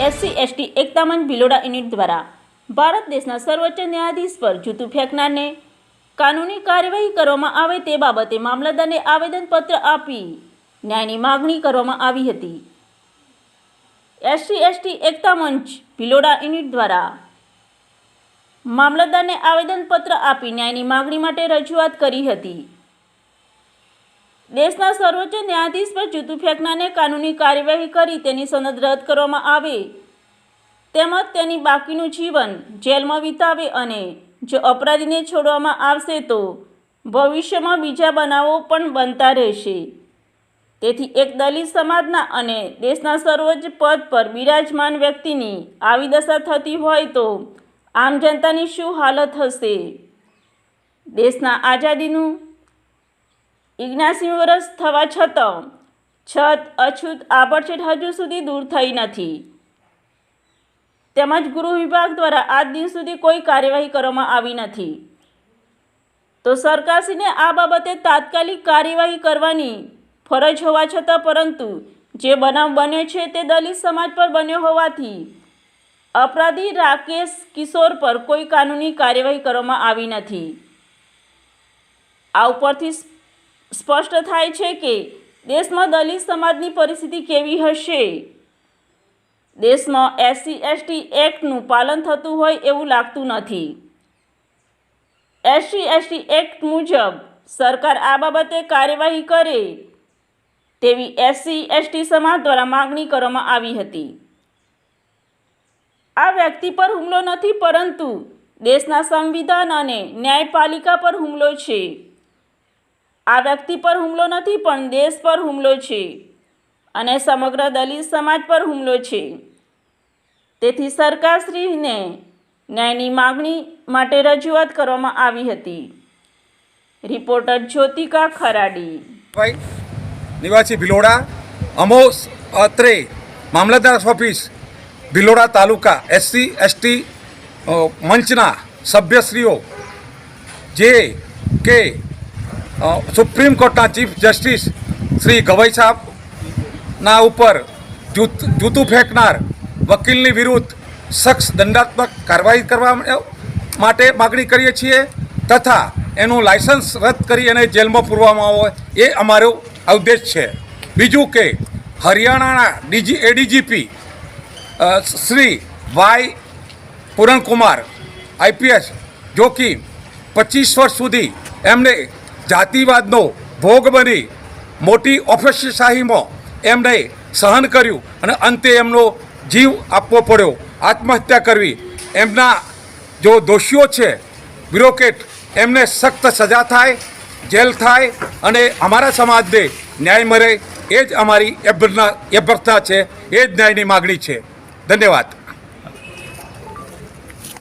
SC, ST, એકતામંચ, Bhiloda unit દ્વારા ભારત દેશના સર્વોચ્ચ ન્યાયાધીશ પર જૂતું ફેંકનારને કાનૂની કાર્યવાહી કરવામાં આવે તે બાબતે મામલતદારને આવેદનપત્ર આપી ન્યાયની માગણી કરવામાં આવી હતી. એસસી, એસટી એકતા મંચ ભિલોડા યુનિટ દ્વારા મામલતદારને આવેદનપત્ર આપી ન્યાયની માગણી માટે રજૂઆત કરી હતી. દેશના સર્વોચ્ચ ન્યાયાધીશ પર જૂતું ફેંકનારને કાનૂની કાર્યવાહી કરી તેની સનદ રદ કરવામાં આવે. તેમજ તેની બાકીનું જીવન જેલમાં વિતાવે અને જો અપરાધીને છોડવામાં આવશે તો ભવિષ્યમાં બીજા બનાવો પણ બનતા રહેશે. તેથી એક દલિત સમાજના અને દેશના સર્વોચ્ચ પદ પર બિરાજમાન વ્યક્તિની આવી દશા થતી હોય તો આમ જનતાની શું હાલત હશે? દેશના આઝાદીનું ઇગ્નાસી વર્ષ થવા છતાં છત અછૂત આભડછેટ હજુ સુધી દૂર થઈ નથી. તેમજ ગૃહ વિભાગ દ્વારા આજ દિન સુધી કોઈ કાર્યવાહી કરવામાં આવી નથી. તો સરકારશ્રીને આ બાબતે તાત્કાલિક કાર્યવાહી કરવાની ફરજ હોવા છતાં પરંતુ જે બનાવ બન્યો છે તે દલિત સમાજ પર બન્યો હોવાથી અપરાધી રાકેશ કિશોર પર કોઈ કાનૂની કાર્યવાહી કરવામાં આવી નથી. આ ઉપરથી સ્પષ્ટ થાય છે કે દેશમાં દલિત સમાજની પરિસ્થિતિ કેવી હશે? દેશમાં એસસી, એસટી એક્ટનું પાલન થતું હોય એવું લાગતું નથી. એસસી, એસટી એક્ટ મુજબ સરકાર આ બાબતે કાર્યવાહી કરે તેવી એસસી, એસટી સમાજ દ્વારા માગણી કરવામાં આવી હતી. આ વ્યક્તિ પર હુમલો નથી, પરંતુ દેશના સંવિધાન અને ન્યાયપાલિકા પર હુમલો છે. આ વ્યક્તિ પર હુમલો નથી, પણ દેશ પર હુમલો છે અને સમગ્ર દલિત સમાજ પર હુમલો છે. તેથી સરકારશ્રીને ન્યાયની માગણી માટે રજૂઆત કરવામાં આવી હતી. રિપોર્ટર જ્યોતિકા ખરાડી. ભાઈ, નિવાસી ભિલોડા અમો અત્રે mamlatdar office, Bhiloda taluka, SC, ST મંચના સભ્યશ્રીઓ, જે કે સુપ્રીમ કોર્ટના ચીફ જસ્ટિસ શ્રી ગવાઈ સાહેબના ઉપર જૂત જૂતું ફેંકનાર વકીલની વિરુદ્ધ સખ્ત દંડાત્મક કાર્યવાહી કરવા માટે માગણી કરીએ છીએ તથા એનું લાયસન્સ રદ કરી અને જેલમાં પૂરવામાં આવે એ અમારો ઉદ્દેશ છે. બીજું કે હરિયાણાના DG, ADGP Shri Y Puran Kumar, IPS જો કે પચીસ વર્ષ સુધી એમને જાતિવાદનો ભોગ બની મોટી ઓફિસશાહીમાં એમણે સહન કર્યું અને અંતે એમનો જીવ આપવો પડ્યો, આત્મહત્યા કરવી. એમના જો દોષીઓ છે બ્યુરોક્રેટ એમને સખ્ત સજા થાય, જેલ થાય અને અમારા સમાજને ન્યાય મળે, એ જ અમારી એભ્રતા છે, એ જ ન્યાયની માગણી છે. ધન્યવાદ.